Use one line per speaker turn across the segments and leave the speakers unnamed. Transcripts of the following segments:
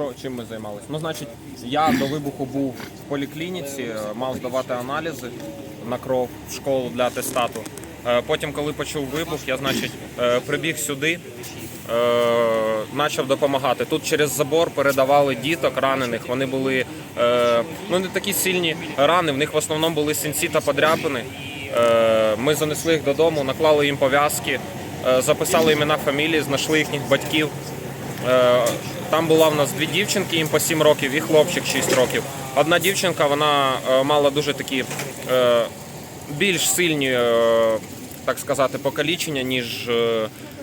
що, чим ми займалися? Ну, значить, я до вибуху був в поліклініці, е, мав здавати аналізи на кров в школу для атестату. Е, Потім, коли почув вибух, я, значить, е, прибіг сюди, почав допомагати. Тут через забор передавали діток ранених. Вони були ну, не такі сильні рани, в них в основному були синці та подряпини. Ми занесли їх додому, наклали їм пов'язки, записали імена, фамілії, знайшли їхніх батьків. Там була в нас дві дівчинки, їм по 7 років, і хлопчик 6 років. Одна дівчинка вона е, мала дуже такі е, більш сильні, е, так сказати, покалічення, ніж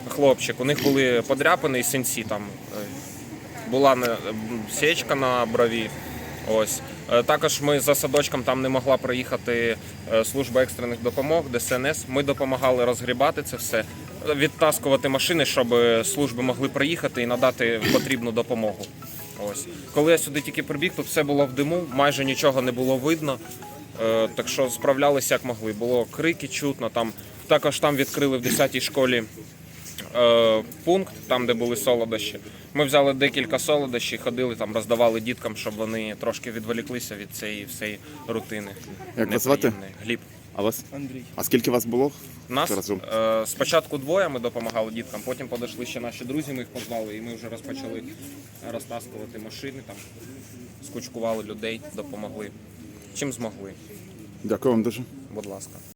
хлопчик. У них були подряпини і синці. Там була сечка на брові. Ось. Також ми за садочком там не могла проїхати служба екстрених допомог, ДСНС. Ми допомагали розгрібати це все, відтаскувати машини, щоб е, служби могли приїхати і надати потрібну допомогу. Ось. Коли я сюди тільки прибіг, тут все було в диму, майже нічого не було видно. Е, Так що справлялися як могли. Було крики чутно. Там також там відкрили в 10-й школі пункт, там де були солодощі. Ми взяли декілька солодощів, ходили там, роздавали діткам, щоб вони трошки відволіклися від цієї всієї рутини.
Як вас звати?
Неприємної. Гліб.
А вас?
Андрій.
А скільки вас було?
Нас
разом?
е, спочатку двоє ми допомагали діткам, потім подійшли ще наші друзі, ми їх позвали, і ми вже розпочали розтаскувати машини, там, скучкували людей, допомогли. Чим змогли,
Дякую вам дуже.
будь ласка.